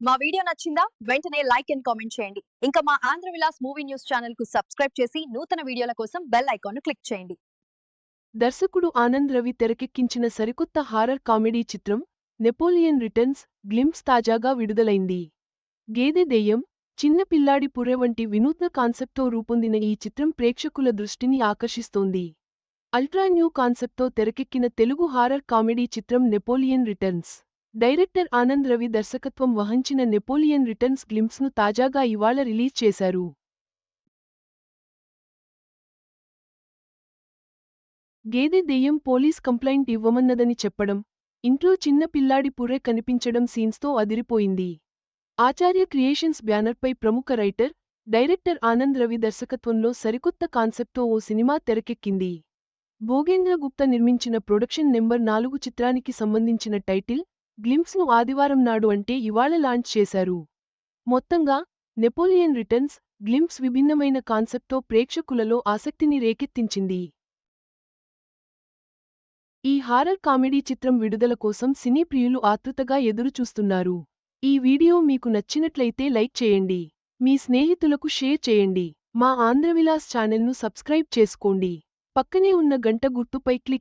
మా వీడియో నచ్చిందా? వెంటనే లైక్ అండ్ కామెంట్ చేయండి. ఇంకా మా ఆంధ్ర విలాస్ మూవీ న్యూస్ ఛానల్కు సబ్స్క్రైబ్ చేసి నూతన వీడియోల కోసం బెల్ ఐకాన్ను క్లిక్ చేయండి. దర్శకుడు ఆనంద్ రవి తెరకెక్కించిన సరికొత్త హారర్ కామెడీ చిత్రం నెపోలియన్ రిటర్న్స్ గ్లిమ్స్ తాజాగా విడుదలైంది. గేదె దెయ్యం చిన్న పిల్లాడి పుర్రె వంటి వినూత్న కాన్సెప్ట్తో రూపొందిన ఈ చిత్రం ప్రేక్షకుల దృష్టిని ఆకర్షిస్తోంది. అల్ట్రా న్యూ కాన్సెప్ట్తో తెరకెక్కిన తెలుగు హారర్ కామెడీ చిత్రం Napoleon returns. Director Anand Ravi దర్శకత్వం వహించిన నెపోలియన్ రిటర్న్స్ గ్లింప్స్ను తాజాగా ఇవాళ రిలీజ్ చేశారు. గేదె దెయ్యం పోలీస్ కంప్లైంట్ ఇవ్వమన్నదని చెప్పడం ఇంట్లో చిన్న పిల్లాడి పుర్రె కనిపించడం సీన్స్తో అదిరిపోయింది. ఆచార్య క్రియేషన్స్ బ్యానర్పై ప్రముఖ రైటర్ డైరెక్టర్ ఆనంద్ రవి దర్శకత్వంలో సరికొత్త కాన్సెప్ట్తో ఓ సినిమా తెరకెక్కింది. భోగేంద్ర గుప్త నిర్మించిన ప్రొడక్షన్ నెంబర్ నాలుగు చిత్రానికి సంబంధించిన టైటిల్ గ్లింప్స్ను ఆదివారం నాడు అంటే ఇవాళ లాంచ్ చేశారు. మొత్తంగా నెపోలియన్ రిటర్న్స్ గ్లింప్స్ విభిన్నమైన కాన్సెప్ట్తో ప్రేక్షకులలో ఆసక్తిని రేకెత్తించింది. ఈ హారర్ కామెడీ చిత్రం విడుదల కోసం సినీ ప్రియులు ఆతృతగా ఎదురుచూస్తున్నారు. ఈ వీడియో మీకు నచ్చినట్లయితే లైక్ చేయండి. మీ స్నేహితులకు షేర్ చేయండి. మా ఆంధ్రవిలాస్ ఛానల్ను సబ్స్క్రైబ్ చేసుకోండి. పక్కనే ఉన్న గంట గుర్తుపై క్లిక్